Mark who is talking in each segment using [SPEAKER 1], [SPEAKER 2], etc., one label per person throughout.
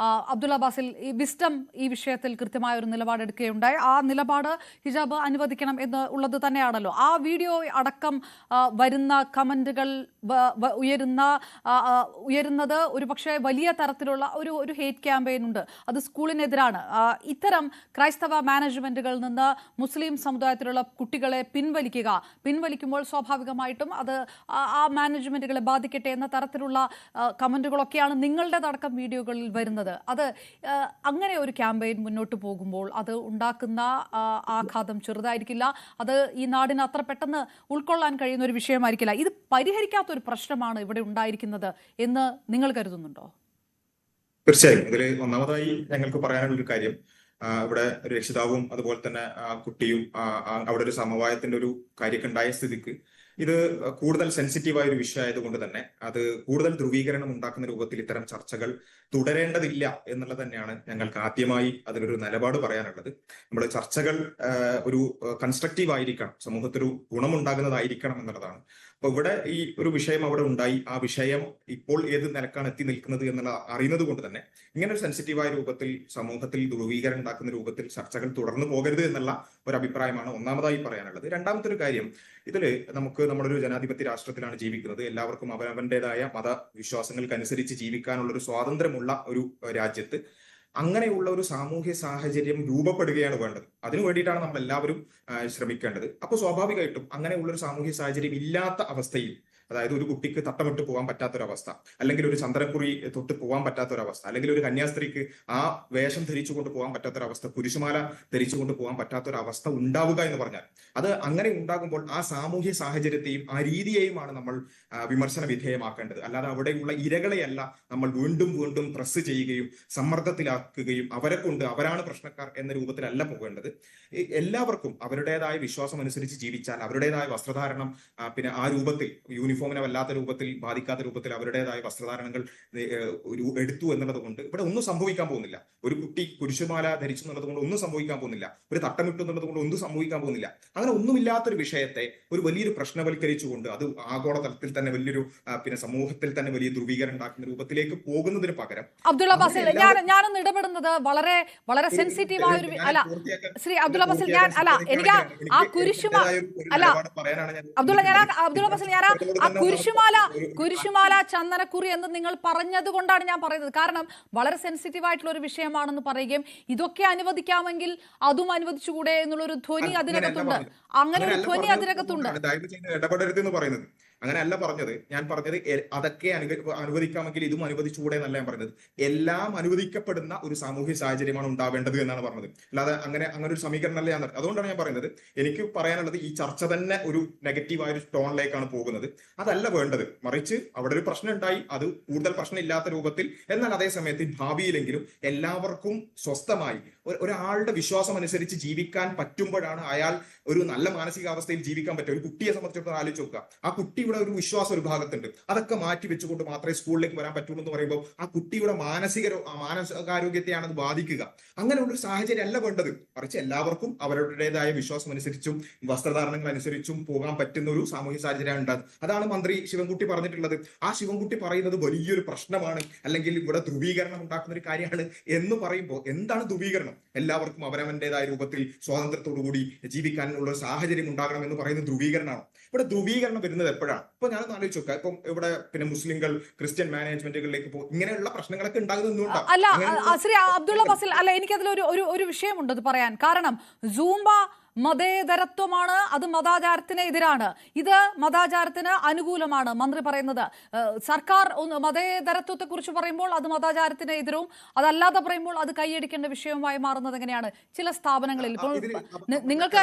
[SPEAKER 1] അബ്ദുള്ള ബാസിൽ ഈ വിസ്റ്റം ഈ വിഷയത്തിൽ കൃത്യമായ ഒരു നിലപാടെടുക്കുകയുണ്ടായി ആ നിലപാട് ഹിജാബ് അനുവദിക്കണം എന്ന് ഉള്ളത് തന്നെയാണല്ലോ. ആ വീഡിയോ അടക്കം വരുന്ന വ- ഉയരുന്ന ഉയരുന്നത് ഒരു പക്ഷേ വലിയ തരത്തിലുള്ള ഒരു ഒരു ഹേറ്റ് ക്യാമ്പയിൻ ഉണ്ട്. അത് സ്കൂളിനെതിരാണ്. ഇത്തരം ക്രൈസ്തവ മാനേജ്മെന്റുകളിൽ നിന്ന് മുസ്ലിം സമുദായത്തിലുള്ള കുട്ടികളെ പിൻവലിക്കുക. പിൻവലിക്കുമ്പോൾ സ്വാഭാവികമായിട്ടും അത് ആ- മാനേജ്മെന്റുകളെ ബാധിക്കട്ടെ എന്ന തരത്തിലുള്ള കമന്റുകളൊക്കെയാണ് കമന്റുകളൊക്കെയാണ് നിങ്ങളുടേതടക്കം വീഡിയോകളിൽ വരുന്നത്. അത് അങ്ങനെ ഒരു ക്യാമ്പയിൻ മുന്നോട്ട് പോകുമ്പോൾ അത് ഉണ്ടാക്കുന്ന ആഘാതം ചെറുതായിരിക്കില്ല. അത് ഈ നാടിന് അത്ര പെട്ടെന്ന് ഉൾക്കൊള്ളാൻ കഴിയുന്ന ഒരു വിഷയമായിരിക്കില്ല. ഇത് പരിഹരിക്കാത്ത ഒരു പ്രശ്നമാണ് ഇവിടെ ഉണ്ടായിരിക്കുന്നത് എന്ന് നിങ്ങൾ കരുതുന്നുണ്ടോ?
[SPEAKER 2] തീർച്ചയായും. ഇതിൽ ഒന്നാമതായി ഞങ്ങൾക്ക് പറയാനുള്ള ഒരു കാര്യം ഇവിടെ രക്ഷിതാവും അതുപോലെ തന്നെ കുട്ടിയും അവിടെ ഒരു സമവായത്തിന്റെ ഒരു കാര്യമൊക്കെ ഉണ്ടായ സ്ഥിതിക്ക് ഇത് കൂടുതൽ സെൻസിറ്റീവ് ആയ ഒരു വിഷയമായതുകൊണ്ട് തന്നെ അത് കൂടുതൽ ധ്രുവീകരണം ഉണ്ടാക്കുന്ന രൂപത്തിൽ ഇത്തരം ചർച്ചകൾ തുടരേണ്ടതില്ല എന്നുള്ളത് തന്നെയാണ് ഞങ്ങൾക്ക് ആദ്യമായി അതിലൊരു നിലപാട് പറയാനുള്ളത്. നമ്മുടെ ചർച്ചകൾ ഒരു കൺസ്ട്രക്റ്റീവ് ആയിരിക്കണം. സമൂഹത്തിൽ ഗുണമുണ്ടാകുന്നതായിരിക്കണം എന്നുള്ളതാണ്. അപ്പൊ ഇവിടെ ഈ ഒരു വിഷയം അവിടെ ഉണ്ടായി. ആ വിഷയം ഇപ്പോൾ ഏത് നിലക്കാണ് എത്തി നിൽക്കുന്നത് എന്നുള്ള അറിയുന്നത് കൊണ്ട് തന്നെ ഇങ്ങനെ ഒരു സെൻസിറ്റീവായ രൂപത്തിൽ സമൂഹത്തിൽ ധ്രുവീകരണം ഉണ്ടാക്കുന്ന രൂപത്തിൽ ചർച്ചകൾ തുടർന്നു പോകരുത് എന്നുള്ള ഒരു അഭിപ്രായമാണ് ഒന്നാമതായി പറയാനുള്ളത്. രണ്ടാമത്തെ ഒരു കാര്യം ഇതിൽ നമുക്ക് നമ്മളൊരു ജനാധിപത്യ രാഷ്ട്രത്തിലാണ് ജീവിക്കുന്നത്. എല്ലാവർക്കും അവനവന്റേതായ മതവിശ്വാസങ്ങൾക്കനുസരിച്ച് ജീവിക്കാനുള്ള ഒരു സ്വാതന്ത്ര്യമുള്ള ഒരു രാജ്യത്ത് അങ്ങനെയുള്ള ഒരു സാമൂഹ്യ സാഹചര്യം രൂപപ്പെടുകയാണ് വേണ്ടത്. അതിനു വേണ്ടിയിട്ടാണ് നമ്മൾ എല്ലാവരും ശ്രമിക്കേണ്ടത്. അപ്പോൾ സ്വാഭാവികമായിട്ടും അങ്ങനെയുള്ള ഒരു സാമൂഹ്യ സാഹചര്യം ഇല്ലാത്ത അവസ്ഥയിൽ അതായത് ഒരു കുട്ടിക്ക് തട്ടമിട്ട് പോകാൻ പറ്റാത്തൊരവസ്ഥ അല്ലെങ്കിൽ ഒരു ചന്ദ്രക്കുറി തൊട്ട് പോകാൻ പറ്റാത്തൊരവസ്ഥ അല്ലെങ്കിൽ ഒരു കന്യാസ്ത്രീക്ക് ആ വേഷം ധരിച്ചുകൊണ്ട് പോകാൻ പറ്റാത്തൊരവസ്ഥ കുരിശുമാല ധരിച്ചുകൊണ്ട് പോകാൻ പറ്റാത്തൊരവസ്ഥ ഉണ്ടാവുക എന്ന് പറഞ്ഞാൽ അത് അങ്ങനെ ഉണ്ടാകുമ്പോൾ ആ സാമൂഹ്യ സാഹചര്യത്തെയും ആ രീതിയെയുമാണ് നമ്മൾ വിമർശന വിധേയമാക്കേണ്ടത്. അല്ലാതെ അവിടെയുള്ള ഇരകളെയല്ല നമ്മൾ വീണ്ടും വീണ്ടും പ്രസ് ചെയ്യുകയും സമ്മർദ്ദത്തിലാക്കുകയും അവരെ കൊണ്ട് അവരാണ് പ്രശ്നക്കാർ എന്ന രൂപത്തിലല്ല പോകേണ്ടത്. എല്ലാവർക്കും അവരുടേതായ വിശ്വാസം അനുസരിച്ച് ജീവിച്ചാൽ അവരുടേതായ വസ്ത്രധാരണം പിന്നെ ആ രൂപത്തിൽ യൂണിഫോമിനെ വല്ലാത്ത രൂപത്തിൽ ബാധിക്കാത്ത രൂപത്തിൽ അവരുടേതായ വസ്ത്രധാരണങ്ങൾ എടുത്തു എന്നുള്ളത് കൊണ്ട് ഇവിടെ ഒന്നും സംഭവിക്കാൻ പോകുന്നില്ല. ഒരു കുട്ടി കുരിശുമാല ധരിച്ചു എന്നുള്ളത് കൊണ്ട് ഒന്നും സംഭവിക്കാൻ പോകുന്നില്ല. ഒരു തട്ടമിട്ടു എന്നുള്ളത് കൊണ്ട് ഒന്നും സംഭവിക്കാൻ പോകുന്നില്ല. അങ്ങനെ ഒന്നുമില്ലാത്തൊരു വിഷയത്തെ ഒരു വലിയൊരു പ്രശ്നവൽക്കരിച്ചുകൊണ്ട് അത് ആഗോളതലത്തിൽ തന്നെ വലിയൊരു പിന്നെ സമൂഹത്തിൽ തന്നെ വലിയ ധ്രുവീകരണം ഉണ്ടാക്കുന്ന രൂപത്തിലേക്ക് പോകുന്നതിന് പകരം
[SPEAKER 1] അബ്ദുള്ള ഞാൻ ഞാനൊന്ന് ഇടപെടുന്നത് വളരെ വളരെ സെൻസിറ്റീവ് ആയ ഒരു അല്ല ശ്രീ അബ്ദുള്ള ബാസിൽ ഞാൻ അല്ല എനിക്ക് ആ-
[SPEAKER 2] ശ്രമിക്കുകയാണെങ്കിൽ
[SPEAKER 1] ആ
[SPEAKER 2] എനിക്ക്
[SPEAKER 1] കുരിശുമാ
[SPEAKER 2] എന്റേതായ ഒരു
[SPEAKER 1] അല്ല, അബ്ദുള്ള ഞാൻ അബ്ദുള്ള ബസിൽ ഞാൻ ആ- കുരിശുമാല കുരിശുമാല ചന്ദനക്കുറി എന്ന് നിങ്ങൾ പറഞ്ഞത് കൊണ്ടാണ് ഞാൻ പറയുന്നത്. കാരണം വളരെ സെൻസിറ്റീവ് ആയിട്ടുള്ള ഒരു വിഷയമാണെന്ന് പറയുകയും ഇതൊക്കെ അനുവദിക്കാമെങ്കിൽ അതും അനുവദിച്ചുകൂടെ എന്നുള്ളൊരു ധ്വനി അതിനകത്തുണ്ട്. അങ്ങനെ ഒരു ധ്വനി അതിനകത്തുണ്ട്.
[SPEAKER 2] ഇടപെടരുത് എന്ന് പറയുന്നത്. അങ്ങനെയല്ല പറഞ്ഞത്. ഞാൻ പറഞ്ഞത് അതൊക്കെ അനുവ- അനുവദിക്കാമെങ്കിൽ ഇതും അനുവദിച്ചുകൂടെ എന്നല്ല ഞാൻ പറഞ്ഞത്. എല്ലാം അനുവദിക്കപ്പെടുന്ന ഒരു സാമൂഹ്യ സാഹചര്യമാണ് ഉണ്ടാവേണ്ടത് എന്നാണ് പറഞ്ഞത്. അല്ലാതെ അങ്ങനെ അങ്ങനെ ഒരു സമീകരണമല്ല ഞാൻ നടത്തുന്നത്. അതുകൊണ്ടാണ് ഞാൻ പറയുന്നത്. എനിക്ക് പറയാനുള്ളത് ഈ ചർച്ച തന്നെ ഒരു നെഗറ്റീവായ ഒരു ടോണിലേക്കാണ് പോകുന്നത്. അതല്ല വേണ്ടത്. മറിച്ച് അവിടെ ഒരു പ്രശ്നം ഉണ്ടായി അത് കൂടുതൽ പ്രശ്നം ഇല്ലാത്ത രൂപത്തിൽ. എന്നാൽ അതേ സമയത്ത് ഭാവിയിലെങ്കിലും എല്ലാവർക്കും സ്വസ്ഥമായി ഒരാളുടെ വിശ്വാസം അനുസരിച്ച് ജീവിക്കാൻ പറ്റുമ്പോഴാണ് അയാൾ ഒരു നല്ല മാനസികാവസ്ഥയിൽ ജീവിക്കാൻ പറ്റും ഒരു കുട്ടിയെ സംബന്ധിച്ചിടത്തോളം ആലോചിച്ച് നോക്കുക. ആ കുട്ടിയുടെ ഒരു വിശ്വാസം ഒരു ഭാഗത്തുണ്ട്. അതൊക്കെ മാറ്റി വെച്ചുകൊണ്ട് മാത്രമേ സ്കൂളിലേക്ക് വരാൻ പറ്റുള്ളൂ എന്ന് പറയുമ്പോൾ ആ കുട്ടിയുടെ മാനസിക മാനസികാരോഗ്യത്തെയാണ് അത് ബാധിക്കുക. അങ്ങനെയുള്ള ഒരു സാഹചര്യം അല്ല വേണ്ടത്. മറിച്ച് എല്ലാവർക്കും അവരുടേതായ വിശ്വാസം അനുസരിച്ചും വസ്ത്രധാരണങ്ങൾ അനുസരിച്ചും പോകാൻ പറ്റുന്ന ഒരു സാമൂഹ്യ സാഹചര്യമാണ് ഉണ്ടാകുന്നത് അതാണ് മന്ത്രി ശിവൻകുട്ടി പറഞ്ഞിട്ടുള്ളത്. ആ ശിവൻകുട്ടി പറയുന്നത് വലിയൊരു പ്രശ്നമാണ് അല്ലെങ്കിൽ ഇവിടെ ധ്രുവീകരണം ഉണ്ടാക്കുന്ന ഒരു കാര്യമാണ് എന്ന് പറയുമ്പോൾ എന്താണ് ധ്രുവീകരണം? എല്ലാവർക്കും അവരവന്റേതായ രൂപത്തിൽ സ്വാതന്ത്ര്യത്തോടു കൂടി ജീവിക്കാനുള്ള ഒരു സാഹചര്യം ഉണ്ടാകണം എന്ന് പറയുന്നത് ധ്രുവീകരണമാണ്. ഇവിടെ ധ്രുവീകരണം വരുന്നത് എപ്പോഴാണ്? ഇപ്പൊ ഞാൻ ആലോചിച്ച് നോക്കാം. ഇപ്പം ഇവിടെ പിന്നെ മുസ്ലിങ്ങൾ ക്രിസ്ത്യൻ മാനേജ്മെന്റുകളിലേക്ക് പോകും. ഇങ്ങനെയുള്ള പ്രശ്നങ്ങളൊക്കെ ഉണ്ടാകുന്നുണ്ടോ
[SPEAKER 1] അല്ല ശ്രീ അബ്ദുള്ള ബസിൽ അല്ല എനിക്കതിൽ ഒരു ഒരു വിഷയമുണ്ട് പറയാൻ. കാരണം സൂംബ മതേതരത്വമാണ് അത് മതാചാരത്തിന് എതിരാണ് ഇത് മതാചാരത്തിന് അനുകൂലമാണ് മന്ത്രി പറയുന്നത് സർക്കാർ മതേതരത്വത്തെ കുറിച്ച് പറയുമ്പോൾ അത് മതാചാരത്തിന് എതിരും അതല്ലാതെ പറയുമ്പോൾ അത് കൈയടിക്കേണ്ട വിഷയവുമായി മാറുന്നത് എങ്ങനെയാണ് ചില സ്ഥാപനങ്ങളിൽ ഇപ്പോൾ നിങ്ങൾക്ക്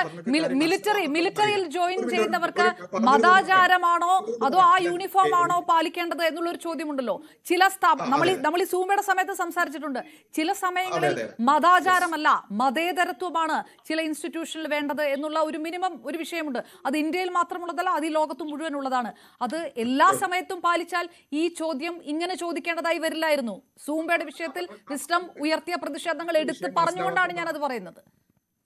[SPEAKER 1] മിലിറ്ററി മിലിറ്ററിയിൽ ജോയിൻ ചെയ്യുന്നവർക്ക് മതാചാരമാണോ അതോ ആ. യൂണിഫോം ആണോ പാലിക്കേണ്ടത് എന്നുള്ളൊരു ചോദ്യമുണ്ടല്ലോ ചില സ്ഥാപനം നമ്മൾ. നമ്മൾ ഈ സൂമയുടെ സമയത്ത് സംസാരിച്ചിട്ടുണ്ട് ചില സമയങ്ങളിൽ. മതാചാരമല്ല മതേതരത്വമാണ് ചില ഇൻസ്റ്റിറ്റ്യൂഷനിൽ വേണ്ടത് എന്നുള്ള ഒരു മിനിമം ഒരു വിഷയമുണ്ട്. അത് ഇന്ത്യയിൽ മാത്രമുള്ളതല്ല അത് ഈ ലോകത്ത് മുഴുവൻ ഉള്ളതാണ് അത് എല്ലാ സമയത്തും പാലിച്ചാൽ ഈ ചോദ്യം ഇങ്ങനെ ചോദിക്കേണ്ടതായി വരില്ലായിരുന്നു. സൂംബയുടെ വിഷയത്തിൽ വിസ്റ്റം ഉയർത്തിയ പ്രതിഷേധങ്ങൾ എടുത്ത് പറഞ്ഞുകൊണ്ടാണ് ഞാൻ അത് പറയുന്നത്.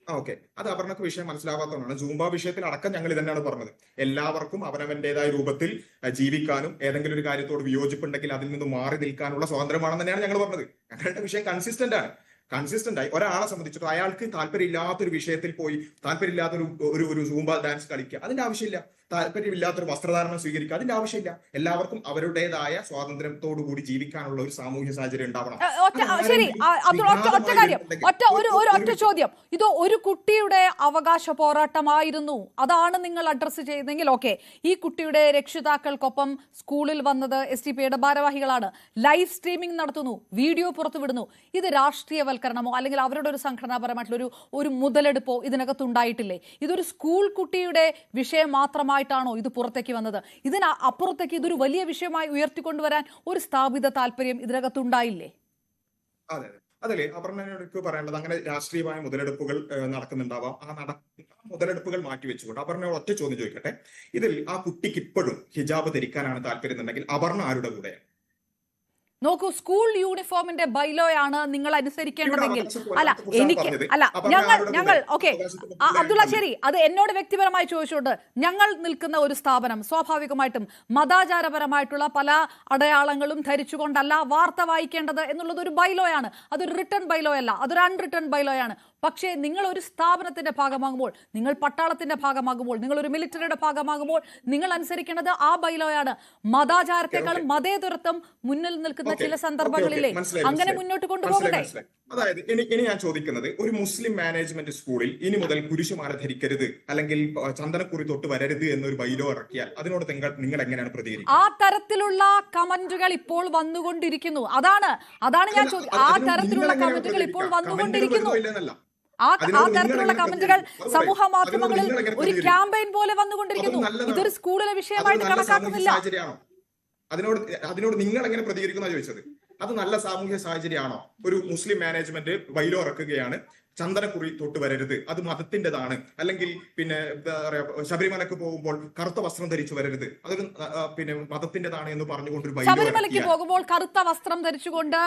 [SPEAKER 2] ഓക്കെ. അത് അപർണക്ക് വിഷയം മനസ്സിലാവാത്തതാണ് ജൂംബ വിഷയത്തിൽ അടക്കം ഞങ്ങൾ ഇതന്നെയാണ് പറഞ്ഞത്. എല്ലാവർക്കും അവനവന്റേതായ രൂപത്തിൽ ജീവിക്കാനും ഏതെങ്കിലും ഒരു കാര്യത്തോട് വിയോജിപ്പുണ്ടെങ്കിൽ അതിൽ നിന്ന് മാറി നിൽക്കാനുള്ള സ്വാതന്ത്ര്യമാണെന്ന് തന്നെയാണ് ഞങ്ങൾ പറഞ്ഞത്. ഞങ്ങളുടെ വിഷയം കൺസിസ്റ്റന്റ് ആണ്. കൺസിസ്റ്റന്റ് ആയി. ഒരാളെ സംബന്ധിച്ചിട്ട് അയാൾക്ക് താല്പര്യമില്ലാത്തൊരു വിഷയത്തിൽ പോയി താല്പര്യമില്ലാത്തൊരു ഒരു ഒരു സൂംബ ഡാൻസ് കളിക്കുക. അതിന്റെ ആവശ്യമില്ല. താല്പര്യമില്ലാത്തൊരു വസ്ത്രധാരണം സ്വീകരിക്കുക. അതിന്റെ ആവശ്യമില്ല. എല്ലാവർക്കും അവരുടേതായ സ്വാതന്ത്ര്യത്തോടു കൂടി ജീവിക്കാനുള്ള ഒരു സാമൂഹ്യ സാഹചര്യം ഉണ്ടാവണം.
[SPEAKER 1] ശരി. ഒറ്റ കാര്യം. ഒറ്റ ഒരു ഒരു ഒറ്റ ചോദ്യം. ഇത് ഒരു കുട്ടിയുടെ അവകാശ പോരാട്ടമായിരുന്നു. അതാണ് നിങ്ങൾ അഡ്രസ്സ് ചെയ്തെങ്കിൽ ഓക്കെ. ഈ കുട്ടിയുടെ രക്ഷിതാക്കൾക്കൊപ്പം സ്കൂളിൽ വന്നത് എസ് ടി പിയുടെ ഭാരവാഹികളാണ്. ലൈവ് സ്ട്രീമിംഗ് നടത്തുന്നു. വീഡിയോ പുറത്തുവിടുന്നു. ഇത് രാഷ്ട്രീയവൽക്കരണമോ അല്ലെങ്കിൽ അവരുടെ ഒരു സംഘടനാപരമായിട്ടുള്ള ഒരു ഒരു മുതലെടുപ്പോ ഇതിനകത്തുണ്ടായിട്ടില്ലേ ഇതൊരു സ്കൂൾ കുട്ടിയുടെ വിഷയം മാത്രമായിട്ടാണോ ഇത് പുറത്തേക്ക് വന്നത്? ഇതിന് അപ്പുറത്തേക്ക് ഇതൊരു വലിയ വിഷയമായി ഉയർത്തിക്കൊണ്ടുവരാൻ ഒരു സ്ഥാപിത താല്പര്യം ഇതിനകത്തുണ്ടായില്ലേ?
[SPEAKER 2] അതെ അതെ. അതിൽ അപർണയോട് പറയാനുള്ളത് അങ്ങനെ രാഷ്ട്രീയമായ മുതലെടുപ്പുകൾ നടക്കുന്നുണ്ടാവാം. ആ നട മുതലെടുപ്പുകൾ മാറ്റി മാറ്റിവെച്ചുകൊണ്ട് അപർണയോട് ഒറ്റ ചോദ്യം ചോദിക്കട്ടെ. ഇതിൽ ആ കുട്ടിക്ക് ഇപ്പോഴും ഹിജാബ് ധരിക്കാനാണ് താല്പര്യം എന്നുണ്ടെങ്കിൽ അപർണ ആരുടെ കൂടെ
[SPEAKER 1] നോക്കൂ സ്കൂൾ യൂണിഫോമിന്റെ ബൈലോയാണ് നിങ്ങൾ അനുസരിക്കേണ്ടതെങ്കിൽ അല്ല എനിക്ക് അല്ല ഞങ്ങൾ ഞങ്ങൾ? ഓക്കെ. അബ്ദുള്ള ശരി അത് എന്നോട് വ്യക്തിപരമായി ചോദിച്ചുകൊണ്ട് ഞങ്ങൾ നിൽക്കുന്ന ഒരു സ്ഥാപനം സ്വാഭാവികമായിട്ടും മതാചാരപരമായിട്ടുള്ള പല അടയാളങ്ങളും ധരിച്ചുകൊണ്ടല്ല വാർത്ത വായിക്കേണ്ടത് എന്നുള്ളത് ഒരു ബൈലോയാണ്. അതൊരു റിട്ടേൺ ബൈലോ അല്ല അതൊരു അൺറിട്ടേൺ ബൈലോയാണ്. പക്ഷേ നിങ്ങൾ ഒരു സ്ഥാപനത്തിന്റെ ഭാഗമാകുമ്പോൾ നിങ്ങൾ പട്ടാളത്തിന്റെ ഭാഗമാകുമ്പോൾ നിങ്ങൾ ഒരു മിലിറ്ററിയുടെ ഭാഗമാകുമ്പോൾ നിങ്ങൾ അനുസരിക്കേണ്ടത് ആ ബൈലോയാണ്. മതാചാരത്തെക്കാളും മതേതരത്വം മുന്നിൽ നിൽക്കുന്ന ചില
[SPEAKER 2] സന്ദർഭങ്ങളിലെ
[SPEAKER 1] സന്ദർഭങ്ങളില്ലേ അങ്ങനെ മുന്നോട്ട് കൊണ്ടുപോകട്ടെ?
[SPEAKER 2] അതായത് ഇനി ഇനി ഞാൻ ചോദിക്കുന്നത് ഒരു മുസ്ലിം മാനേജ്മെന്റ് സ്കൂളിൽ ഇനി മുതൽ കുരിശുമാല ധരിക്കരുത് അല്ലെങ്കിൽ ചന്ദനക്കുറി തൊട്ട് വരരുത് എന്നൊരു ബൈലോ ഇറക്കിയാൽ അതിനോട് നിങ്ങൾ നിങ്ങൾ എങ്ങനെയാണ് പ്രതികരിക്കുന്നത്
[SPEAKER 1] ആ തരത്തിലുള്ള കമന്റുകൾ ഇപ്പോൾ വന്നുകൊണ്ടിരിക്കുന്നു. അതാണ് അതാണ് ഞാൻ ആ തരത്തിലുള്ള കമന്റുകൾ ഇപ്പോൾ വന്നുകൊണ്ടിരിക്കുന്നു. ആ തരത്തിലുള്ള കമന്റുകൾ സമൂഹ മാധ്യമങ്ങളിൽ ഒരു? ക്യാമ്പയിൻ പോലെ വന്നുകൊണ്ടിരിക്കുന്നു. ഇതൊരു സ്കൂളിലെ വിഷയമായിട്ട് കണക്കാക്കുന്നില്ല.
[SPEAKER 2] അതിനോട് അതിനോട് നിങ്ങൾ എങ്ങനെ പ്രതികരിക്കുന്ന ചോദിച്ചത്? അത് നല്ല സാമൂഹ്യ സാഹചര്യമാണോ? ഒരു മുസ്ലിം മാനേജ്മെന്റ് വൈലോ ഇറക്കുകയാണ്. ചന്ദനക്കുറി തൊട്ട് വരരുത്. അത് മതത്തിന്റേതാണ് അല്ലെങ്കിൽ പിന്നെ എന്താ ശബരിമലക്ക് പോകുമ്പോൾ കറുത്ത വസ്ത്രം ധരിച്ചു വരരുത്. അതൊരു പിന്നെ മതത്തിന്റേതാണ് എന്ന് പറഞ്ഞുകൊണ്ട് ശബരിമലക്ക്
[SPEAKER 1] ശബരിമലയ്ക്ക് പോകുമ്പോൾ കറുത്ത വസ്ത്രം ധരിച്ചുകൊണ്ട്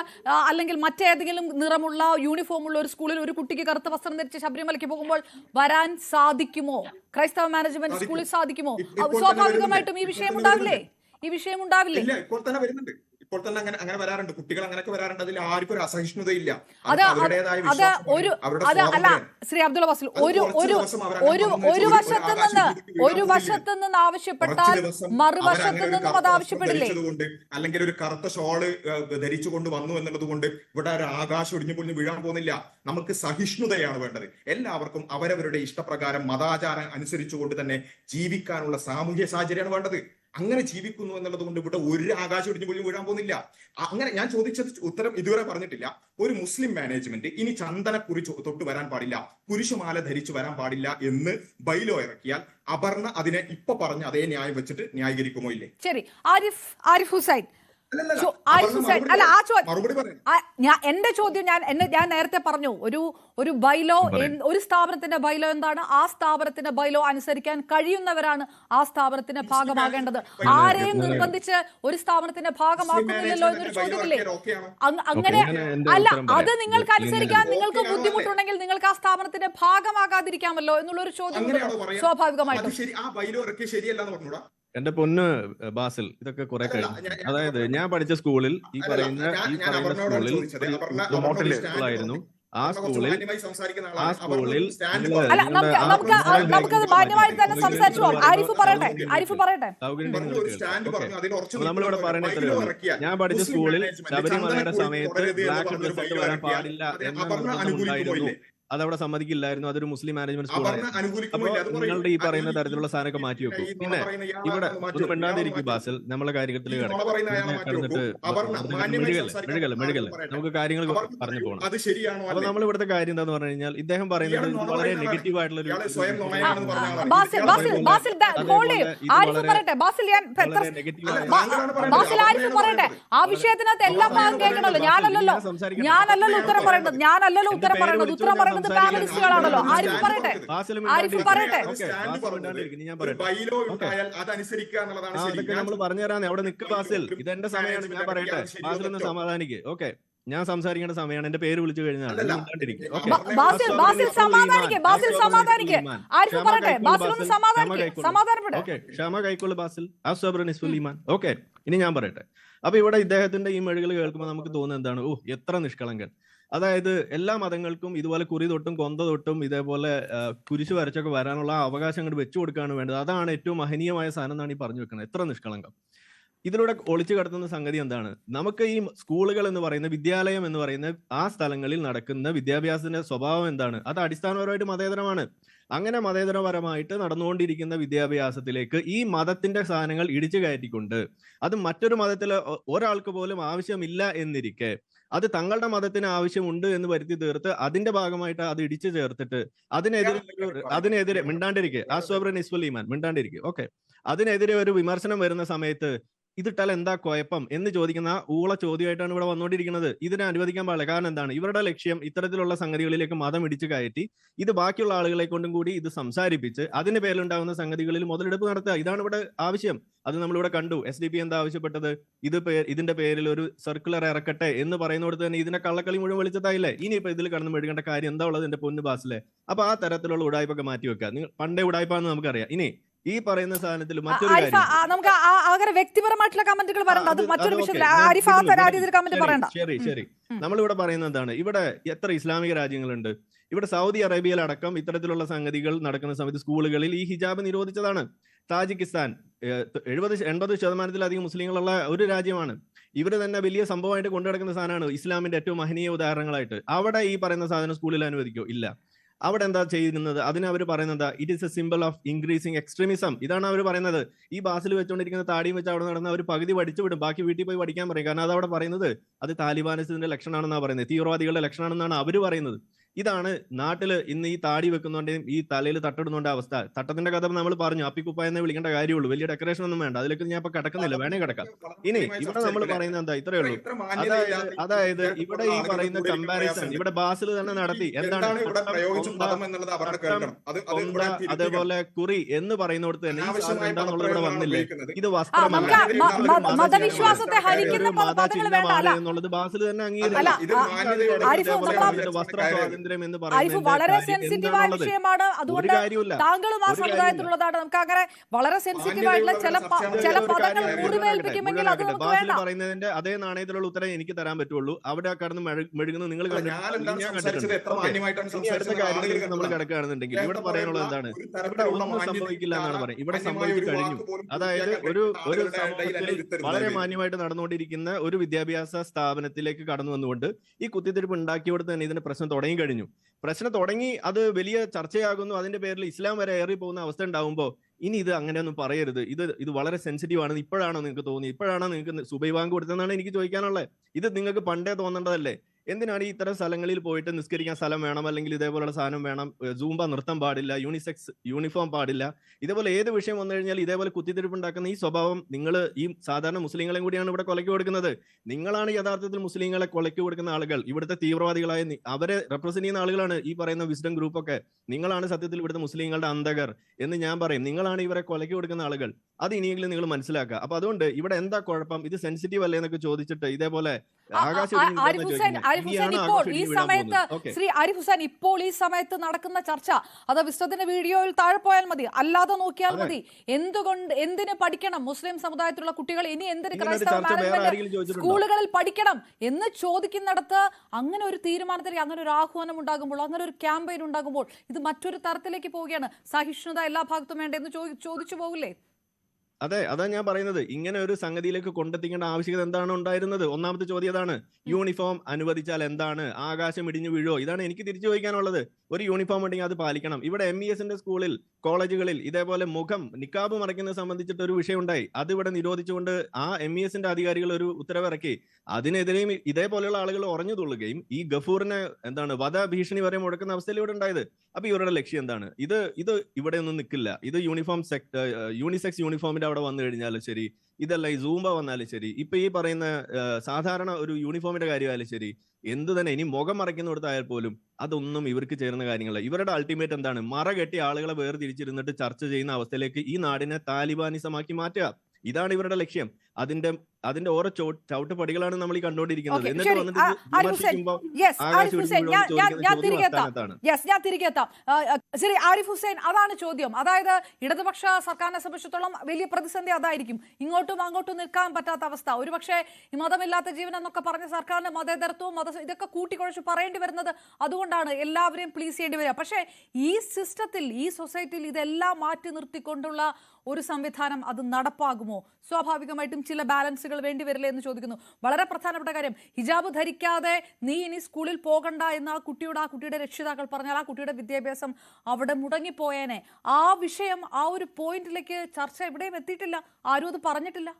[SPEAKER 1] അല്ലെങ്കിൽ മറ്റേതെങ്കിലും നിറമുള്ള യൂണിഫോം ഉള്ള ഒരു സ്കൂളിൽ ഒരു കുട്ടിക്ക് കറുത്ത വസ്ത്രം ധരിച്ച് ശബരിമലയ്ക്ക് പോകുമ്പോൾ വരാൻ സാധിക്കുമോ? ക്രൈസ്തവ മാനേജ്മെന്റ്. സ്കൂളിൽ സാധിക്കുമോ? സ്വാഭാവികമായിട്ടും ഈ വിഷയം ഉണ്ടാവില്ലേ? ഈ വിഷയം ഉണ്ടാവില്ലേ?
[SPEAKER 2] ഇപ്പോൾ തന്നെ വരുന്നുണ്ട്. ഇപ്പോൾ തന്നെ അങ്ങനെ അങ്ങനെ വരാറുണ്ട്. കുട്ടികൾ അങ്ങനെയൊക്കെ വരാറുണ്ട്. അതിൽ ആർക്കും ഒരു അസഹിഷ്ണുതയില്ല.
[SPEAKER 1] അത് ഒരു അത് അല്ല ശ്രീ അബ്ദുൾ
[SPEAKER 2] വസൽ
[SPEAKER 1] ഒരു ഒരു ഒരു ഒരു വശത്ത് നിന്ന് ഒരു വശത്ത് നിന്ന് ആവശ്യപ്പെട്ടാൽ മറുവശത്ത് നിന്നും അത് ആവശ്യപ്പെടില്ലേ?
[SPEAKER 2] അല്ലെങ്കിൽ ഒരു കറുത്ത ഷോൾ ധരിച്ചുകൊണ്ട് വന്നു എന്നുള്ളത് കൊണ്ട് ഇവിടെ ഒരു ആകാശം ഒടിഞ്ഞു പൊളിഞ്ഞു വീഴാൻ പോകുന്നില്ല. നമുക്ക് സഹിഷ്ണുതയാണ് വേണ്ടത്. എല്ലാവർക്കും അവരവരുടെ ഇഷ്ടപ്രകാരം മതാചാരം അനുസരിച്ചുകൊണ്ട് തന്നെ ജീവിക്കാനുള്ള സാമൂഹ്യ സാഹചര്യമാണ് വേണ്ടത്. അങ്ങനെ ജീവിക്കുന്നു എന്നുള്ളത് കൊണ്ട് ഇവിടെ ഒരു ആകാശം ഇടിഞ്ഞു പൊളിഞ്ഞു വീഴാൻ പോകുന്നില്ല. അങ്ങനെ ഞാൻ ചോദിച്ചത് ഉത്തരം ഇതുവരെ പറഞ്ഞിട്ടില്ല. ഒരു മുസ്ലിം മാനേജ്മെന്റ് ഇനി ചന്ദനക്കുറി തൊട്ട് വരാൻ പാടില്ല. പുരുഷമാല ധരിച്ചു വരാൻ പാടില്ല എന്ന് ബൈലോ ഇറക്കിയാൽ അപർണ അതിനെ ഇപ്പൊ പറഞ്ഞ അതേ ന്യായം വെച്ചിട്ട് ന്യായീകരിക്കുമോ ഇല്ലേ?
[SPEAKER 1] ശരി. ആരിഫ് ആരിഫ് ഹുസൈൻ. അല്ല ആ ചോദ്യം എന്റെ ചോദ്യം ഞാൻ എന്നെ ഞാൻ നേരത്തെ പറഞ്ഞു. ഒരു ഒരു ബൈലോ ഒരു സ്ഥാപനത്തിന്റെ ബൈലോ എന്താണ്? ആ സ്ഥാപനത്തിന്റെ ബൈലോ അനുസരിക്കാൻ കഴിയുന്നവരാണ് ആ സ്ഥാപനത്തിന്റെ ഭാഗമാകേണ്ടത്. ആരെയും നിർബന്ധിച്ച് ഒരു സ്ഥാപനത്തിന്റെ ഭാഗമാക്കുന്നില്ലല്ലോ എന്നൊരു ചോദ്യമില്ലേ? അങ്- അങ്ങനെ അല്ല അത്. നിങ്ങൾക്ക് അനുസരിക്കാൻ നിങ്ങൾക്ക് ബുദ്ധിമുട്ടുണ്ടെങ്കിൽ നിങ്ങൾക്ക് ആ സ്ഥാപനത്തിന്റെ ഭാഗമാകാതിരിക്കാമല്ലോ
[SPEAKER 2] എന്നുള്ള
[SPEAKER 1] ഒരു
[SPEAKER 2] ചോദ്യം
[SPEAKER 1] സ്വാഭാവികമായിട്ടും.
[SPEAKER 2] ശരിയല്ല എന്ന് പറഞ്ഞൂടാ.
[SPEAKER 3] എന്റെ പൊന്ന് ബാസിൽ ഇതൊക്കെ കുറെ കഴിഞ്ഞു. അതായത് ഞാൻ പഠിച്ച സ്കൂളിൽ ഈ പറയുന്ന ഈ പറയുന്ന സ്കൂളിൽ
[SPEAKER 2] ആയിരുന്നു
[SPEAKER 3] മോട്ടൽ സ്കൂളായിരുന്നു. ആ സ്കൂളിൽ ആ സ്കൂളിൽ നമ്മളിവിടെ.
[SPEAKER 2] ഇറക്കിയാൽ
[SPEAKER 3] ഞാൻ പഠിച്ച സ്കൂളിൽ ശബരിമലയുടെ സമയത്ത് ബ്ലാക്ക് ഡ്രസ് വരാൻ പാടില്ല
[SPEAKER 2] എന്നുണ്ടായിരുന്നു
[SPEAKER 3] എന്ന നിർബന്ധമുണ്ടായിരുന്നു
[SPEAKER 2] ഇല്ലേ
[SPEAKER 3] അതവിടെ സമ്മതിക്കില്ലായിരുന്നു. അതൊരു മുസ്ലിം മാനേജ്മെന്റ്
[SPEAKER 2] സ്കൂൾ
[SPEAKER 3] സ്കൂളായിരുന്നു അപ്പൊ. നിങ്ങളുടെ ഈ പറയുന്ന തരത്തിലുള്ള സാധനമൊക്കെ മാറ്റി വെക്കും. പിന്നെ ഇവിടെ ഒന്ന്
[SPEAKER 2] പെണ്ണാതിരിക്കും
[SPEAKER 3] മിണ്ടാതിരിക്കും ബാസിൽ. നമ്മളെ കാര്യത്തിൽ കടന്നിട്ട്
[SPEAKER 2] മാന്യമായി
[SPEAKER 3] മെഴുകല്ലേ മെഴുകല്ലേ മെഴുകല്ലേ നമുക്ക് കാര്യങ്ങൾ പറഞ്ഞു പോകണം.
[SPEAKER 2] അത് ശരിയാണോ
[SPEAKER 3] അപ്പൊ നമ്മൾ ഇവിടുത്തെ കാര്യം എന്താന്ന് പറഞ്ഞു കഴിഞ്ഞാൽ ഇദ്ദേഹം പറയുന്നത് വളരെ നെഗറ്റീവ് ആയിട്ടുള്ള ഒരു
[SPEAKER 1] ആ വിഷയത്തിനകത്ത് എല്ലാ ഭാഗം കേൾക്കണല്ലോ. ഞാനല്ലല്ലോ ഞാനല്ലല്ലോ. ഉത്തരം പറയുന്നത് ഞാനല്ലല്ലോ ഉത്തരം പറയുന്നത് ഉത്തരം പറയുന്നത് പാനലിസ്റ്റുകളാണല്ലോ ആരിഫ് പറയട്ടെ? ആരിഫ് പറയട്ടെ.
[SPEAKER 3] അതൊക്കെ നമ്മൾ പറഞ്ഞു തരാന്നേ അവിടെ നിക്ക് ബാസിൽ
[SPEAKER 2] ഇതെന്റെ
[SPEAKER 3] ഇത് എന്റെ സമയമാണ്. ഞാൻ പറയട്ടെ. ബാസിൽ ഒന്ന് സമാധാനിക്ക്. ഓക്കെ. ഞാൻ സംസാരിക്കേണ്ട സമയമാണ്. എന്റെ പേര് വിളിച്ചു കഴിഞ്ഞാൽ ക്ഷമ കൈക്കൊള്ളു
[SPEAKER 1] ബാസിൽ
[SPEAKER 3] ഈമാൻ. ഓക്കെ. ഇനി ഞാൻ പറയട്ടെ. അപ്പൊ ഇവിടെ ഇദ്ദേഹത്തിന്റെ ഈ മെഴുകൾ കേൾക്കുമ്പോൾ നമുക്ക് തോന്നുന്നത് എന്താണ്? ഓ എത്ര നിഷ്കളങ്കൻ. അതായത് എല്ലാ മതങ്ങൾക്കും ഇതുപോലെ കുറി തൊട്ടും കൊന്ത തൊട്ടും ഇതേപോലെ കുരിശു വരച്ചൊക്കെ വരാനുള്ള അവകാശം അങ്ങോട്ട് വെച്ചു കൊടുക്കുകയാണ് വേണ്ടത്. അതാണ് ഏറ്റവും മഹനീയമായ സാധനം എന്നാണ് ഈ പറഞ്ഞു വെക്കുന്നത് എത്ര നിഷ്കളങ്കം. ഇതിലൂടെ ഒളിച്ചു കിടത്തുന്ന സംഗതി എന്താണ്? നമുക്ക് ഈ സ്കൂളുകൾ എന്ന് പറയുന്ന വിദ്യാലയം എന്ന് പറയുന്ന ആ സ്ഥലങ്ങളിൽ നടക്കുന്ന വിദ്യാഭ്യാസത്തിന്റെ സ്വഭാവം എന്താണ്? അത് അടിസ്ഥാനപരമായിട്ട് മതേതരമാണ്. അങ്ങനെ മതേതരപരമായിട്ട് നടന്നുകൊണ്ടിരിക്കുന്ന വിദ്യാഭ്യാസത്തിലേക്ക് ഈ മതത്തിന്റെ സാധനങ്ങൾ ഇടിച്ചു കയറ്റിക്കൊണ്ട് അത് മറ്റൊരു മതത്തിലെ ഒരാൾക്ക് പോലും ആവശ്യമില്ല എന്നിരിക്കെ അത് തങ്ങളുടെ മതത്തിന് ആവശ്യമുണ്ട് എന്ന് വരുത്തി തീർത്ത് അതിന്റെ ഭാഗമായിട്ട് അത് ഇടിച്ചു ചേർത്തിട്ട് അതിനെതിരെ അതിനെതിരെ മിണ്ടാണ്ടിരിക്കെ. ആ സോബ്രൻ ഈമാൻ മിണ്ടാണ്ടിരിക്കെ. ഓക്കെ. അതിനെതിരെ ഒരു വിമർശനം വരുന്ന സമയത്ത് ഇതിട്ടാൽ എന്താ കുഴപ്പം എന്ന് ചോദിക്കുന്ന ഊള ചോദ്യമായിട്ടാണ് ഇവിടെ വന്നുകൊണ്ടിരിക്കുന്നത്. ഇതിനെ അനുവദിക്കാൻ പാടില്ല. കാരണം എന്താണ്? ഇവരുടെ ലക്ഷ്യം ഇത്തരത്തിലുള്ള സംഗതികളിലേക്ക് മതം ഇടിച്ചു കയറ്റി ഇത് ബാക്കിയുള്ള ആളുകളെ കൊണ്ടും കൂടി ഇത് സംസാരിപ്പിച്ച് അതിന് പേരിലുണ്ടാകുന്ന സംഗതികളിൽ മുതലെടുപ്പ് നടത്തുക. ഇതാണ് ഇവിടെ ആവശ്യം. അത് നമ്മളിവിടെ കണ്ടു. എസ് ഡി പി എന്താ ആവശ്യപ്പെട്ടത്? ഇത് പേ- ഇതിന്റെ പേരിൽ ഒരു സർക്കുലർ ഇറക്കട്ടെ എന്ന് പറയുന്നിടത്ത് തന്നെ ഇതിന്റെ കള്ളക്കളി മുഴുവൻ വെളിച്ചത്തായില്ലേ ഇനിയിപ്പോ ഇതിൽ കടന്നു മേടിക്കേണ്ട കാര്യം എന്താ ഉള്ളത്? എന്റെ പൊന്നു ബാസിലെ. അപ്പൊ ആ തരത്തിലുള്ള ഉടായ്പൊക്കെ മാറ്റി വെക്കുക. നിങ്ങൾ പണ്ടേ ഉടായ്പാന്ന് നമുക്കറിയാം. ഇനി ഈ പറയുന്ന സാധനത്തിൽ മറ്റൊരു
[SPEAKER 1] നമുക്ക് അങ്ങനെ വ്യക്തിപരമായിട്ടുള്ള കമന്റുകൾ വരണ്ട അത് മറ്റൊരു വിഷയത്തിൽ
[SPEAKER 3] ശരി,
[SPEAKER 1] പറയണ്ട.
[SPEAKER 3] ശരി. നമ്മളിവിടെ പറയുന്നത് എന്താണ് ഇവിടെ എത്ര ഇസ്ലാമിക രാജ്യങ്ങളുണ്ട്? ഇവിടെ സൗദി അറേബ്യയിലടക്കം ഇത്തരത്തിലുള്ള സംഗതികൾ നടക്കുന്ന സമയത്ത് സ്കൂളുകളിൽ ഈ ഹിജാബ് നിരോധിച്ചതാണ്. താജിക്കിസ്ഥാൻ എഴുപത് എൺപത് ശതമാനത്തിലധികം മുസ്ലിങ്ങളുള്ള ഒരു രാജ്യമാണ്. ഇവർ തന്നെ വലിയ സംഭവമായിട്ട് കൊണ്ടു നടക്കുന്ന സാധനമാണ് ഇസ്ലാമിന്റെ ഏറ്റവും മഹനീയ ഉദാഹരണങ്ങളായിട്ട്. അവിടെ ഈ പറയുന്ന സാധനം സ്കൂളിൽ അനുവദിക്കോ? ഇല്ല. അവിടെ എന്താ ചെയ്യുന്നത്? അതിന് അവർ പറയുന്നത് it is a simple of increasing extremism ഇതാണ് അവർ പറയുന്നത്. ഈ ബാസിൽ വെച്ചുകൊണ്ടിരിക്കുന്ന താടിയും വെച്ച് അവിടെ നടന്ന അവർ പകുതി പഠിച്ചു വിടും. ബാക്കി വീട്ടിൽ പോയി പഠിക്കാൻ പറയും. കാരണം അത് അവിടെ പറയുന്നത് അത് താലിബാനിസത്തിന്റെ ലക്ഷണമാണെന്നാണ് പറയുന്നത്. തീവ്രവാദികളുടെ ലക്ഷണമാണെന്നാണ് അവർ പറയുന്നത്. ഇതാണ് നാട്ടിൽ ഇന്ന് ഈ താടി വെക്കുന്നോണ്ടേയും ഈ തലയിൽ തട്ടിടുന്നോണ്ട അവസ്ഥ. തട്ടത്തിന്റെ കഥ നമ്മൾ പറഞ്ഞു. അപ്പിക്കുപ്പ എന്ന് വിളിക്കേണ്ട കാര്യമുള്ളൂ. വലിയ ഡെക്കറേഷൻ ഒന്നും വേണ്ട. അതിലേക്ക് ഞാൻ ഇപ്പൊ കിടക്കുന്നില്ല. വേണേ കിടക്കാം. ഇനി ഇവിടെ നമ്മൾ പറയുന്നത് എന്താ? ഇത്രയേ ഉള്ളൂ. അതായത് അതായത് ഇവിടെ ഈ പറയുന്ന കമ്പാരിസൺ ഇവിടെ ബാസിൽ തന്നെ നടത്തി. എന്താണ്. അതേപോലെ കുറി എന്ന് പറയുന്നിടത്ത് തന്നെ
[SPEAKER 2] ആവശ്യമായ
[SPEAKER 3] ഇവിടെ വന്നില്ലേ? ഇത്
[SPEAKER 1] മതവിശ്വാസത്തെ
[SPEAKER 3] എന്നുള്ളത് ബാസിൽ തന്നെ
[SPEAKER 1] അംഗീകരിക്കും
[SPEAKER 3] അംഗീകരിച്ചു വസ്ത്ര
[SPEAKER 2] കാര്യം.
[SPEAKER 3] സ്വാതന്ത്ര്യം എന്ന് പറയുന്നത്
[SPEAKER 1] വളരെ സെൻസിറ്റീവായ വിഷയമാണ്.
[SPEAKER 3] ഒരു
[SPEAKER 1] അതുകൊണ്ട് താങ്കളും ആ സമുദായത്തിലുള്ളതാണ്. നമുക്ക് അങ്ങനെ വളരെ സെൻസിറ്റീവ് ആയിട്ടുള്ള ചില ചില പദങ്ങൾ മുറിവേൽപ്പിക്കുമെങ്കിൽ അത് നമുക്ക് വേണ്ട.
[SPEAKER 3] പറയുന്നതിന്റെ അതേ നാണയത്തിലുള്ള ഉത്തരം എനിക്ക് തരാൻ പറ്റുള്ളൂ. അവിടെ കടന്ന് മെഴു- മെഴുകുന്നത് നിങ്ങൾ അടുത്ത കാര്യത്തിലേക്ക് നമ്മൾ. കിടക്കുകയാണെന്നുണ്ടെങ്കിൽ ഇവിടെ പറയാനുള്ളത് എന്താണ്? ഇവിടെ ഒന്നും സംഭവിക്കില്ല എന്നാണ് പറയുന്നത് ഇവിടെ സംഭവിച്ചു കഴിഞ്ഞു. അതായത് ഒരു ഒരു സമൂഹത്തിൽ വളരെ മാന്യമായിട്ട് നടന്നുകൊണ്ടിരിക്കുന്ന ഒരു വിദ്യാഭ്യാസ സ്ഥാപനത്തിലേക്ക് കടന്നു വന്നുകൊണ്ട് ഈ കുത്തിത്തിരിപ്പ് ഉണ്ടാക്കിയവിടെ തന്നെ ഇതിന്റെ പ്രശ്നം തുടങ്ങി കഴിഞ്ഞു. പ്രശ്നം തുടങ്ങി അത് വലിയ ചർച്ചയാകുന്നു. അതിന്റെ പേരിൽ ഇസ്ലാം വരെ ഏറി പോകുന്ന അവസ്ഥ ഉണ്ടാവുമ്പോൾ ഇനി ഇത് അങ്ങനെയൊന്നും പറയരുത്. ഇത് ഇത് വളരെ സെൻസിറ്റീവ് ആണ്. ഇപ്പോഴാണോ നിങ്ങൾക്ക് തോന്നി ഇപ്പോഴാണോ നിങ്ങൾക്ക് സുബൈവാങ് കൊടുത്തതെന്നാണ് എനിക്ക് ചോദിക്കാനുള്ളത്. ഇത് നിങ്ങൾക്ക് പണ്ടേ തോന്നേണ്ടതല്ലേ? എന്തിനാണ് ഈ ഇത്തരം സ്ഥലങ്ങളിൽ പോയിട്ട് നിസ്കരിക്കാൻ സ്ഥലം വേണം? അല്ലെങ്കിൽ ഇതേപോലെയുള്ള സാധനം വേണം? ജൂമ്പ നൃത്തം പാടില്ല യൂണിസെക്സ് യൂണിഫോം പാടില്ല. ഇതേപോലെ ഏത് വിഷയം വന്നു കഴിഞ്ഞാൽ ഇതേപോലെ കുത്തിത്തിരിപ്പ് ഉണ്ടാക്കുന്ന ഈ സ്വഭാവം നിങ്ങൾ ഈ സാധാരണ മുസ്ലിങ്ങളെയും കൂടിയാണ് ഇവിടെ കൊലയ്ക്ക് കൊടുക്കുന്നത്. നിങ്ങളാണ് യഥാർത്ഥത്തിൽ മുസ്ലിങ്ങളെ കൊലയ്ക്ക് കൊടുക്കുന്ന ആളുകൾ. ഇവിടുത്തെ തീവ്രവാദികളായ അവരെ റെപ്രസെന്റ് ചെയ്യുന്ന ആളുകളാണ് ഈ പറയുന്ന വിസ്ഡം ഗ്രൂപ്പ് ഒക്കെ. നിങ്ങളാണ് സത്യത്തിൽ ഇവിടുത്തെ മുസ്ലിങ്ങളുടെ അന്തകർ എന്ന് ഞാൻ പറയും. നിങ്ങളാണ് ഇവരെ കൊലയ്ക്ക് കൊടുക്കുന്ന ആളുകൾ. അത് ഇനിയെങ്കിലും നിങ്ങൾ മനസ്സിലാക്കുക. അപ്പൊ അതുകൊണ്ട് ഇവിടെ എന്താ കുഴപ്പം? ഇത് സെൻസിറ്റീവ് അല്ലേ എന്നൊക്കെ ചോദിച്ചിട്ട് ഇതേപോലെ ആകാശം
[SPEAKER 1] ആരിഫ് ഹുസൈൻ ഇപ്പോൾ ഈ സമയത്ത് ശ്രീ ആരിഫ് ഹുസൈൻ ഇപ്പോൾ ഈ സമയത്ത് നടക്കുന്ന ചർച്ച അത് വിശ്വത്തിന്റെ വീഡിയോയിൽ താഴെ പോയാൽ മതി. അല്ലാതെ നോക്കിയാൽ. മതി. എന്തുകൊണ്ട് എന്തിന് പഠിക്കണം? മുസ്ലിം സമുദായത്തിലുള്ള കുട്ടികൾ ഇനി എന്തിന് ക്രൈസ്തവ മാനേജ്മെന്റ് സ്കൂളുകളിൽ പഠിക്കണം എന്ന് ചോദിക്കുന്നിടത്ത് അങ്ങനെ ഒരു തീരുമാനത്തിൽ അങ്ങനെ ഒരു ആഹ്വാനം ഉണ്ടാകുമ്പോൾ അങ്ങനെ ഒരു ക്യാമ്പയിൻ ഉണ്ടാകുമ്പോൾ ഇത് മറ്റൊരു തരത്തിലേക്ക് പോവുകയാണ്. സഹിഷ്ണുത എല്ലാ ഭാഗത്തും വേണ്ട എന്ന് ചോദിച്ചു പോകില്ലേ?
[SPEAKER 3] അതെ അതാ ഞാൻ പറയുന്നത്. ഇങ്ങനെ ഒരു സംഗതിയിലേക്ക് കൊണ്ടെത്തിക്കേണ്ട ആവശ്യകത എന്താണ് ഉണ്ടായിരുന്നത്? ഒന്നാമത്തെ ചോദ്യം അതാണ്. യൂണിഫോം അനുവദിച്ചാൽ എന്താണ്? ആകാശം ഇടിഞ്ഞു വീഴോ ഇതാണ് എനിക്ക് തിരിച്ചു ചോദിക്കാനുള്ളത്. ഒരു യൂണിഫോം ഉണ്ടെങ്കിൽ അത് പാലിക്കണം. ഇവിടെ എം ഇ എസിന്റെ സ്കൂളിൽ കോളേജുകളിൽ ഇതേപോലെ മുഖം നിക്കാബ് മറയ്ക്കുന്നത് സംബന്ധിച്ചിട്ട് ഒരു വിഷയം ഉണ്ടായി അത് ഇവിടെ നിരോധിച്ചുകൊണ്ട് ആ എം ഇ എസിന്റെ അധികാരികൾ ഒരു ഉത്തരവിറക്കി. അതിനെതിരെയും ഇതേപോലെയുള്ള ആളുകൾ ഉറഞ്ഞു തുള്ളുകയും ഈ ഗഫൂറിനെ എന്താണ് വധ ഭീഷണി വരെ മുടക്കുന്ന അവസ്ഥയിൽ ഇവിടെ ഉണ്ടായത്. അപ്പൊ ഇവരുടെ ലക്ഷ്യം എന്താണ്? ഇത് ഇത് ഇവിടെ ഒന്നും നിൽക്കില്ല ഇത് യൂണിഫോം സെക്ട് യൂണിസെക്സ് യൂണിഫോമിന്റെ അവിടെ വന്നു കഴിഞ്ഞാലും ശരി ഇതല്ല ഈ സൂംബ വന്നാലും ശരി ഇപ്പൊ ഈ പറയുന്ന സാധാരണ ഒരു യൂണിഫോമിന്റെ കാര്യമായാലും ശരി എന്ത് തന്നെ ഇനി മുഖം മറയ്ക്കുന്നിടത്തായാൽ പോലും അതൊന്നും ഇവർക്ക് ചേരുന്ന കാര്യങ്ങളല്ല. ഇവരുടെ അൾട്ടിമേറ്റ് എന്താണ്? മറ കെട്ടി ആളുകളെ വേർതിരിച്ചിരുന്നിട്ട് ചർച്ച ചെയ്യുന്ന അവസ്ഥയിലേക്ക് ഈ നാടിനെ താലിബാനിസമാക്കി മാറ്റുക. ഇതാണ് ഇവരുടെ ലക്ഷ്യം. അതിന്റെ അതിന്റെ ഓരോ ചവിട്ടുപടികളാണ് നമ്മൾ ഈ കണ്ടുകൊണ്ടിരിക്കുന്നത്. എന്നിട്ട് വന്നിട്ട്
[SPEAKER 1] ശരി ആരിഫ് ഹുസൈൻ അതാണ് ചോദ്യം. അതായത് ഇടതുപക്ഷ സർക്കാരിനെ സംബന്ധിച്ചിടത്തോളം വലിയ പ്രതിസന്ധി അതായിരിക്കും. ഇങ്ങോട്ടും അങ്ങോട്ടും നിൽക്കാൻ പറ്റാത്ത അവസ്ഥ. ഒരുപക്ഷെ മതമില്ലാത്ത ജീവൻ എന്നൊക്കെ പറഞ്ഞ സർക്കാരിന്റെ മതേതരത്വവും മത ഇതൊക്കെ കൂട്ടിക്കുഴച്ച് പറയേണ്ടി വരുന്നത് അതുകൊണ്ടാണ് എല്ലാവരെയും പ്ലീസ് ചെയ്യേണ്ടി വരിക. പക്ഷേ ഈ സിസ്റ്റത്തിൽ ഈ സൊസൈറ്റിയിൽ ഇതെല്ലാം മാറ്റി നിർത്തിക്കൊണ്ടുള്ള ഒരു സംവിധാനം അത് നടപ്പാകുമോ സ്വാഭാവികമായിട്ടും ചില ബാലൻസുകൾ വേണ്ടി വരില്ലേ എന്ന് ചോദിക്കുന്നു. വളരെ പ്രധാനപ്പെട്ട കാര്യം ഹിജാബ് ധരിക്കാതെ നീ ഇനി സ്കൂളിൽ പോകണ്ട എന്ന് ആ കുട്ടിയോട് ആ കുട്ടിയുടെ രക്ഷിതാക്കൾ പറഞ്ഞാൽ ആ കുട്ടിയുടെ വിദ്യാഭ്യാസം അവിടെ മുടങ്ങിപ്പോയേനെ. ആ വിഷയം ആ ഒരു പോയിന്റിലേക്ക് ചർച്ച എവിടെയും എത്തിയിട്ടില്ല. ആരും അത് പറഞ്ഞിട്ടില്ല.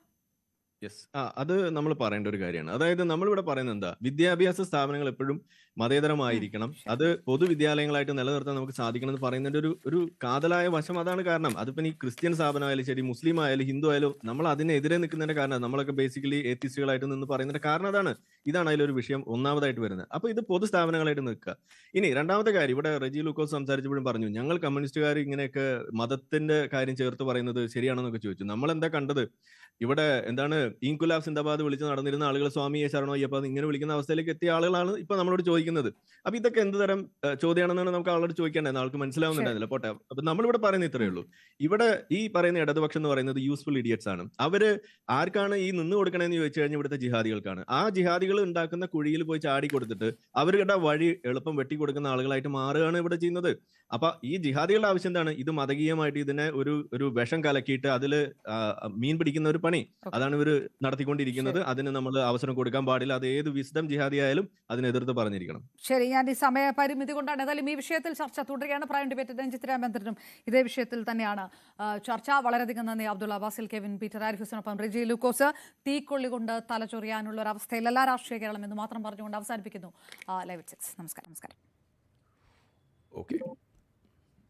[SPEAKER 3] യെസ് ആ അത് നമ്മൾ പറയേണ്ട ഒരു കാര്യമാണ്. അതായത് നമ്മളിവിടെ പറയുന്നത് എന്താ? വിദ്യാഭ്യാസ സ്ഥാപനങ്ങൾ എപ്പോഴും മതേതരമായിരിക്കണം. അത് പൊതുവിദ്യാലയങ്ങളായിട്ട് നിലനിർത്താൻ നമുക്ക് സാധിക്കണം എന്ന് പറയുന്നതിന്റെ ഒരു ഒരു കാതലായ വശം അതാണ് കാരണം. അതിപ്പോ ഈ ക്രിസ്ത്യൻ സ്ഥാപനമായാലും ശരി മുസ്ലിം ആയാലും ഹിന്ദു ആയാലും നമ്മൾ അതിനെതിരെ നിൽക്കുന്നതിന്റെ കാരണം നമ്മളൊക്കെ ബേസിക്കലി ഏത്തിസ്റ്റുകളായിട്ട് നിന്ന് പറയുന്നതിന്റെ കാരണം അതാണ്. ഇതാണ് അതിലൊരു വിഷയം ഒന്നാമതായിട്ട് വരുന്നത്. അപ്പൊ ഇത് പൊതു സ്ഥാപനങ്ങളായിട്ട് നിൽക്കുക. ഇനി രണ്ടാമത്തെ കാര്യം ഇവിടെ റെജി ലൂക്കോസ് സംസാരിച്ചപ്പോഴും പറഞ്ഞു ഞങ്ങൾ കമ്മ്യൂണിസ്റ്റുകാർ ഇങ്ങനെയൊക്കെ മതത്തിന്റെ കാര്യം ചേർത്ത് പറയുന്നത് ശരിയാണെന്നൊക്കെ ചോദിച്ചു. നമ്മൾ എന്താ കണ്ടത്? ഇവിടെ എന്താണ് ഇൻകുലാബ് സിന്ദാബാദ് വിളിച്ച് നടന്നിരുന്ന ആളുകൾ സ്വാമിയെ ശരണോ അയ്യപ്പ ഇങ്ങനെ വിളിക്കുന്ന അവസ്ഥയിലേക്ക് എത്തിയ ആളുകളാണ് ഇപ്പൊ നമ്മളോട് ചോദിക്കുന്നത്. അപ്പൊ ഇതൊക്കെ എന്ത് തരം ചോദ്യമാണെന്നാണ് നമുക്ക് ആളോട് ചോദിക്കേണ്ടത്. ആൾക്ക് മനസ്സിലാവുന്നുണ്ടായിരുന്നില്ല പോട്ടെ. അപ്പൊ നമ്മളിവിടെ പറയുന്ന ഇത്രയേ ഉള്ളൂ. ഇവിടെ ഈ പറയുന്ന ഇടതുപക്ഷം എന്ന് പറയുന്നത് യൂസ്ഫുൾ ഇഡിയറ്റ്സ് ആണ്. അവർ ആർക്കാണ് ഈ നിന്ന് കൊടുക്കണമെന്ന് ചോദിച്ചു കഴിഞ്ഞാൽ ഇവിടുത്തെ ജിഹാദികൾക്കാണ്. ആ ജിഹാദികൾ ഉണ്ടാക്കുന്ന കുഴിയിൽ പോയി ചാടി കൊടുത്തിട്ട് അവരുടെ വഴി എളുപ്പം വെട്ടി കൊടുക്കുന്ന ആളുകളായിട്ട് മാറുകയാണ് ഇവിടെ ചെയ്യുന്നത്. അപ്പൊ ഈ ജിഹാദികളുടെ ആവശ്യം എന്താണ്? ഇത് മതകീയമായിട്ട് ഇതിനെ ഒരു ഒരു വിഷം കലക്കിയിട്ട് അതിൽ മീൻ പിടിക്കുന്ന ഒരു പണി അതാണ് ഇവർ നടത്തിക്കൊണ്ടിരിക്കുന്നത്. അതിന് നമ്മൾ അവസരം കൊടുക്കാൻ പാടില്ല. അത് ഏത് വിസ്ഡം ജിഹാദി ആയാലും അതിനെതിർത്ത് പറഞ്ഞിരിക്കണം.
[SPEAKER 1] ശരി ഞാൻ ഈ സമയ പരിമിതി കൊണ്ടാണ് ഏതായാലും ഈ വിഷയത്തിൽ ചർച്ച തുടരുകയാണ്. പ്രൈം ഡിബേറ്റ് രഞ്ജിത്ത് രാമേന്ദ്രനും ഇതേ വിഷയത്തിൽ തന്നെയാണ് ചർച്ച വളരെയധികം നന്ദി. അബ്ദുൾ അബ്ബാസിൽ കെവിൻ പീറ്റർ ആരിഫ് ഹുസൈനൊപ്പം റിജി ലൂക്കോസ് തീക്കൊള്ളി കൊണ്ട് തലചൊറിയാനുള്ള ഒരു അവസ്ഥയിൽ എല്ലാ രാഷ്ട്രീയ കേരളം എന്ന് മാത്രം പറഞ്ഞുകൊണ്ട് അവസാനിപ്പിക്കുന്നു. ലൈവ് സിക്സ് നമസ്കാരം നമസ്കാരം.
[SPEAKER 3] ഓക്കെ.